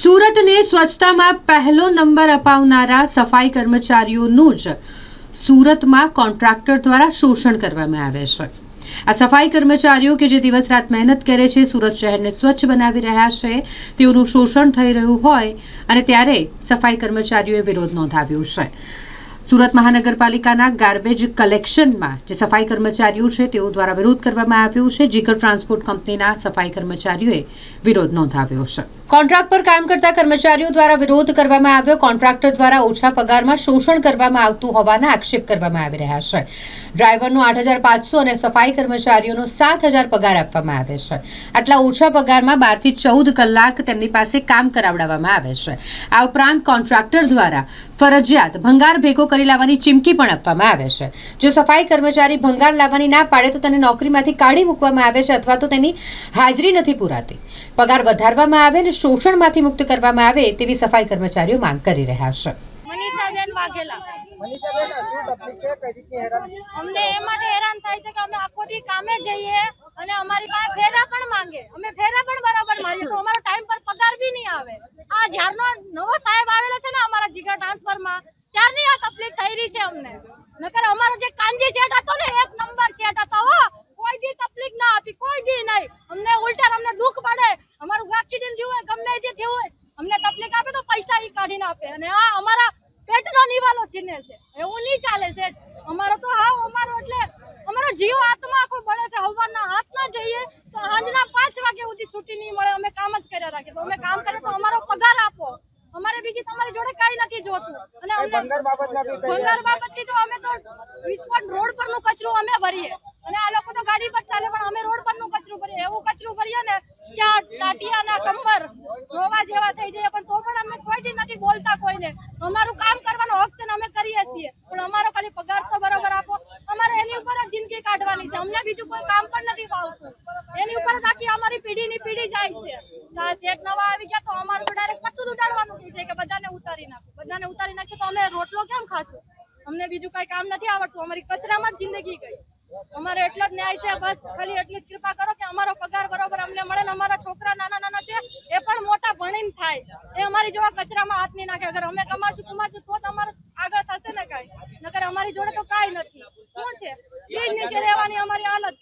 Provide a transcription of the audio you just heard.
સુરતને સ્વચ્છતામાં પહેલો નંબર અપાવનારા સફાઈ કર્મચારીઓનું જ સુરતમાં કોન્ટ્રાક્ટર દ્વારા શોષણ કરવામાં આવે છે. આ સફાઈ કર્મચારીઓ કે જે દિવસ રાત મહેનત કરે છે, સુરત શહેરને સ્વચ્છ બનાવી રહ્યા છે, તેઓનું શોષણ થઈ રહ્યું હોય અને ત્યારે સફાઈ કર્મચારીઓએ વિરોધ નોંધાવ્યો છે. સુરત મહાનગરપાલિકાના ગાર્બેજ કલેક્શનમાં જે સફાઈ કર્મચારીઓ છે, તેઓ દ્વારા વિરોધ કરવામાં આવ્યો છે. જીગર ટ્રાન્સપોર્ટ કંપનીના સફાઈ કર્મચારીઓએ વિરોધ નોંધાવ્યો છે. કોન્ટ્રાક્ટ પર કામ કરતા કર્મચારીઓ દ્વારા વિરોધ કરવામાં આવ્યો. કોન્ટ્રાક્ટર દ્વારા ઓછા પગારમાં શોષણ કરવામાં આવતું હોવાના આક્ષેપ કરવામાં આવી રહ્યા છે. ડ્રાઈવરનો આઠ હજાર પાંચસો અને સફાઈ કર્મચારીઓનો સાત હજાર પગાર આપવામાં આવે છે. આટલા ઓછા પગારમાં બારથી ચૌદ કલાક તેમની પાસે કામ કરાવડાવવામાં આવે છે. આ ઉપરાંત કોન્ટ્રાક્ટર દ્વારા ફરજિયાત ભંગાર ભેગો કરી લાવવાની ચીમકી પણ આપવામાં આવે છે. જો સફાઈ કર્મચારી ભંગાર લાવવાની ના પાડે તો તેને નોકરીમાંથી કાઢી મૂકવામાં આવે છે અથવા તો તેની હાજરી નથી પુરાતી. પગાર વધારવામાં આવે અને શોષણમાંથી મુક્ત કરવામાં આવે તેવી સફાઈ કર્મચારીઓ માંગ કરી રહ્યા છે. મનીષાબેન વાઘેલા. મનીષાબેન શું તકલીફ છે? કઈ રીતની હેરાન? અમને એ માટે હેરાન થાય છે કે અમે આખો દી કામે જઈએ અને અમારી પાસે ફેરા પણ માંગે. અમે ફેરા પણ બરાબર મારીએ તો અમારો ટાઈમ પર પગાર બી નહીં આવે આ જ્યારનો નવો સાહેબ આવેલો છે ને અમારા જીગા ટ્રાન્સફરમાં ત્યારની આ તકલીફ થઈ રહી છે અમને નકર અમારો જે કાંજી સેટ હતો ને એક નંબર સેટ હતો હો કોઈ દી તકલીફ ના આપી કોઈ દી નહીં અમને ઉલટા અમને દુઃખ પડે અમારું ગમે તે થયું હોય અમને તકલીફ આપે તો પૈસા ઈ કાઢીને આપે. અને આ અમારા પેટનો નિવાલો છીને છે. એવું નહીં ચાલે છે અમારો તો હા અમારો એટલે અમારો જીવ આત્મા આખો બળે છે. હવારના હાથ ના જઈએ તો સાંજના પાંચ વાગે સુધી છૂટી નહીં મળે. અમે કામ જ કર્યા રાખીએ તો અમે કામ કરીએ તો અમારો પગાર આપો. અમારે બીજી તમારી જોડે કઈ નથી જોતું. અને અમને ભંગાર બાબતમાં બી કઈ ભંગાર બાબતથી તો અમે તો વિસ્ફોટ રોડ પરનું કચરું અમે ભરીએ. અને આ લોકો તો ગાડી પર ચાલે પણ અમે રોડ પરનું કચરું ભરીએ. એવું કચરું ભરીએ ને ક્યાં ટાટિયાના કંબર રોવા જેવા થઈ જાય પણ તો પણ અમે કોઈ દી નથી બોલતા કોઈને. અમારું કામ કરવાનો હક છે ને અમે કરીએ છીએ. પણ અમારો ખાલી પગાર તો બરોબર આપો. અમારે એની ઉપર જ જિંદગી કાઢવાની છે. અમને બીજું કોઈ કામ પણ નથી ફાવતું. એની ઉપર જ આખી અમારી પેઢીની પેઢી જાય છે. આ શેઠ નવા આવી ગયા તો અમારું ડાયરેક્ટ પત્તું ઉડાડવાનું કહે છે કે બધાને ઉતારી નાખો. બધાને ઉતારી નાખશો તો અમે રોટલો કેમ ખાશું? અમને બીજું કઈ કામ નથી આવડતું. અમારી કચરામાં જ જિંદગી ગઈ. અમારે એટલો જ ન્યાય છે. બસ ખાલી એટલી જ કૃપા કરો કે અમારો પગાર બરોબર અમને મળે ને અમારા છોકરા, નાના નાના છે એ પણ મોટા ભણીને થાય એ અમારી જોવા કચરામાં હાથ નહીં નાખે. અગર અમે કમાશું કમાશું, તો તમારે આગળ થશે ને કાંઈ. નકર અમારી જોડે તો કાંઈ નથી. શું છે? બીજ નીચે રહેવાની અમારી હાલત